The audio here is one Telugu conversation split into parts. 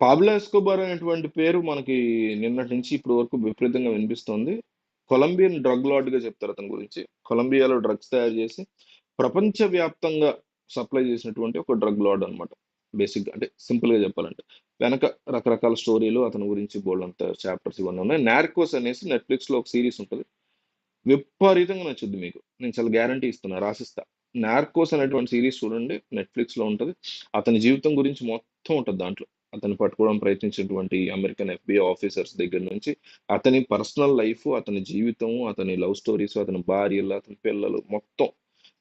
పాబ్లో ఎస్కోబార్ అనేటువంటి పేరు మనకి నిన్నటి నుంచి ఇప్పటి వరకు విపరీతంగా వినిపిస్తోంది. కొలంబియన్ డ్రగ్ లార్డ్‌గా చెప్తారు అతని గురించి. కొలంబియాలో డ్రగ్స్ తయారు చేసి, ప్రపంచవ్యాప్తంగా సప్లై చేసినటువంటి ఒక డ్రగ్ లార్డ్ అనమాట బేసిక్‌గా అంటే సింపుల్‌గా చెప్పాలంటే. వెనక రకరకాల స్టోరీలు అతని గురించి బోలెడంత చాప్టర్స్ ఇవన్నీ ఉన్నాయి. 'నార్కోస్' అనేసి నెట్‌ఫ్లిక్స్‌లో ఒక సీరీస్ ఉంటుంది విపరీతంగా నచ్చుద్ది మీకు. నేను చాలా గ్యారంటీ ఇస్తున్నా. రాసిస్తా. 'నార్కోస్' అనేటువంటి సీరీస్ చూడండి. నెట్‌ఫ్లిక్స్‌లో ఉంటుంది అతని జీవితం గురించి మొత్తం ఉంటుంది దాంట్లో. అతన్ని పట్టుకోవడం ప్రయత్నించినటువంటి అమెరికన్ ఎఫ్బిఐ ఆఫీసర్స్ దగ్గర నుంచి, అతని పర్సనల్ లైఫ్, అతని జీవితం, అతని లవ్ స్టోరీస్, అతని భార్యలు, అతని పిల్లలు మొత్తం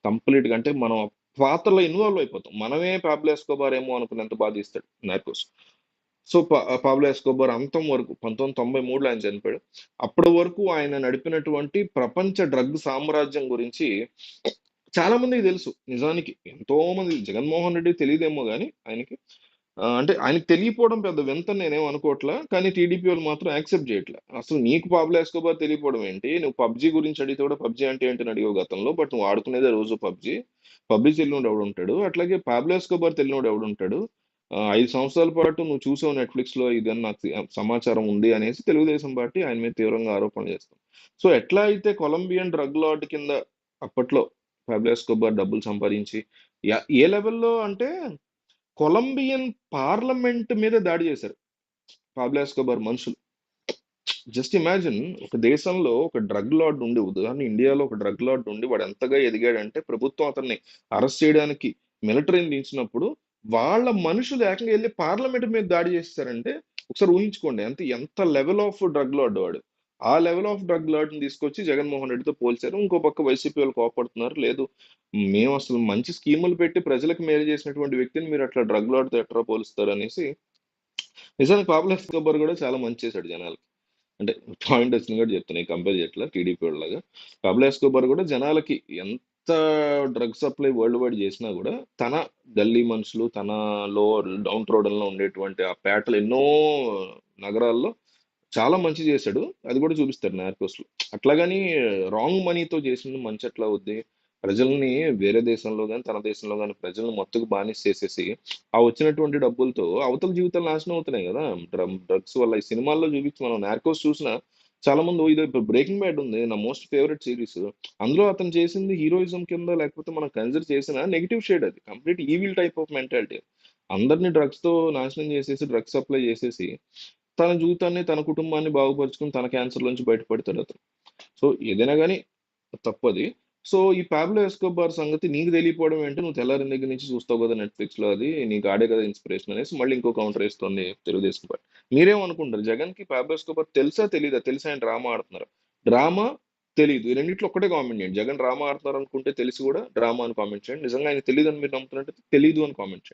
కంప్లీట్‌గా అంటే మనం పాత్రలో ఇన్వాల్వ్ అయిపోతాం. మనమే పాబ్లెస్కోబార్ ఏమో అనుకున్నంత బాధిస్తాడు 'నార్కోస్'. సో, ప పాబ్లో ఎస్కోబార్ అంతం వరకు 1993లో ఆయన చనిపోయాడు. అప్పటి వరకు ఆయన నడిపినటువంటి ప్రపంచ డ్రగ్ సామ్రాజ్యం గురించి చాలా మందికి తెలుసు. నిజానికి ఎంతో మంది జగన్మోహన్ రెడ్డి తెలియదేమో కానీ ఆయనకి. అంటే ఆయనకు తెలియపోవడం పెద్ద వింత నేనేం అనుకోవట్లా. కానీ టీడీపీ వాళ్ళు మాత్రం యాక్సెప్ట్ చేయట్లే అసలు నీకు పాబ్లో ఎస్కోబార్ తెలియపోవడం ఏంటి? నువ్వు పబ్‌జీ గురించి అడిగితే కూడా పబ్‌జీ అంటే ఏంటి అని అడిగావు గతంలో. బట్ నువ్వు ఆడుకునేదే రోజు పబ్‌జీ. పబ్‌జీ తెలియనోడు ఎవడుంటాడు? అట్లాగే పాబ్లో ఎస్కోబార్ తెలియనోడు ఎవడు ఉంటాడు ఐదు సంవత్సరాల పాటు నువ్వు చూసావు నెట్‌ఫ్లిక్స్‌లో ఇదని నాకు సమాచారం ఉంది అనేసి తెలుగుదేశం పార్టీ ఆయన మీద తీవ్రంగా ఆరోపణలు చేస్తాం సో, ఎట్లా అయితే కొలంబియన్ డ్రగ్ లార్డ్ కింద అప్పట్లో పాబ్లో ఎస్కోబార్ డబ్బులు సంపాదించి ఏ లెవెల్‌లో అంటే కొలంబియన్ పార్లమెంట్ మీద దాడి చేశారు. పాబ్లాస్కోబార్ మనుషులు. జస్ట్ ఇమాజిన్ ఒక దేశంలో ఒక డ్రగ్ లార్డ్ ఉండి ఉదాహరణ ఇండియాలో ఒక డ్రగ్ లార్డ్ ఉండి వాడు ఎంతగా ఎదిగాడంటే ప్రభుత్వం అతన్ని అరెస్ట్ చేయడానికి మిలిటరీని దించినప్పుడు వాళ్ళ మనుషులు ఏకంగా వెళ్ళి పార్లమెంట్ మీద దాడి చేస్తారంటే ఒకసారి ఊహించుకోండి. ఎంత ఎంత లెవెల్ ఆఫ్ డ్రగ్ లార్డ్ వాడు. ఆ లెవెల్ ఆఫ్ డ్రగ్ లార్డ్‌ని తీసుకొచ్చి జగన్మోహన్ రెడ్డితో పోల్చారు. ఇంకో పక్క వైసీపీ వాళ్ళు కోపడుతున్నారు లేదు మేము అసలు మంచి స్కీములు పెట్టి ప్రజలకు మేలు చేసినటువంటి వ్యక్తిని మీరు అట్లా డ్రగ్ లార్డ్‌తో ఎట్లా పోలుస్తారు అనేసి నిజానికి పాపులర్ ఎస్కోబార్ కూడా చాలా మంచి చేశాడు జనాలకి. అంటే పాయింట్ వచ్చింది కూడా చెప్తున్నాయి కంపేర్ చేయట్లా టీడీపీ లాగా పాపులర్ ఎస్కోబర్ కూడా జనాలకి ఎంత డ్రగ్ సప్లై వరల్డ్ వైడ్ చేసినా కూడా తన గల్లీ మనుషులు, తనలో డౌన్ రోడ్లలో ఉండేటువంటి ఆ పేటలు ఎన్నో నగరాల్లో చాలా మంచి చేశాడు. అది కూడా చూపిస్తారు 'నార్కోస్‌లో'. అట్లాగని రాంగ్ మనీతో చేసింది మంచి ఎట్లా అవుద్ది? ప్రజల్ని వేరే దేశంలో కానీ తన దేశంలో కానీ ప్రజలను మొత్తం బానిస చేసేసి, ఆ వచ్చినటువంటి డబ్బులతో అవతల జీవితాలు నాశనం అవుతున్నాయి కదా డ్రమ్ డ్రగ్స్ వల్ల. ఈ సినిమాల్లో చూపించి మనం 'నార్కోస్' చూసిన చాలా మంది ఇదో ఇప్పుడు 'బ్రేకింగ్ బ్యాడ్' ఉంది. నా మోస్ట్ ఫేవరెట్ సిరీస్ అందులో అతను చేసింది హీరోయిజం కింద లేకపోతే మనం కన్సిడర్ చేసిన నెగిటివ్ షేడ్ అది. Complete evil type of mentality. అందరిని డ్రగ్స్‌తో నాశనం చేసేసి, డ్రగ్స్ సప్లై చేసేసి, తన జీవితాన్ని, తన కుటుంబాన్ని బాగుపరుచుకొని తన క్యాన్సర్‌లోంచి బయటపడతాడు అతను. సో, ఏదైనా కానీ తప్పది. సో, ఈ పాబ్లో ఎస్కోబార్ సంగతి నీకు తెలియపోవడం ఏంటి? నువ్వు తెల్లారిన దగ్గర నుంచి చూస్తావు కదా నెట్‌ఫ్లిక్స్‌లో అది. నీకు ఆడే కదా ఇన్‌స్పిరేషన్ అనేసి మళ్ళీ ఇంకో కౌంటర్ వేస్తుంది తెలుగుదేశం పార్టీ. మీరేమనుకుంటారు? జగన్‌కి పాబ్లో ఎస్కోబార్ తెలుసా? తెలియదా తెలుసా ఆయన డ్రామా ఆడుతున్నారు. డ్రామా, తెలియదు ఈ రెండింటిలో ఒక్కటే కామెంట్ చేయండి. జగన్ డ్రామా ఆడుతున్నారు అనుకుంటే తెలిసి కూడా డ్రామా అని కామెంట్ చేయండి. నిజంగా నేను తెలియదు అని మీరు నమ్ముతున్నట్టు తెలియదు అని కామెంట్ చేయండి.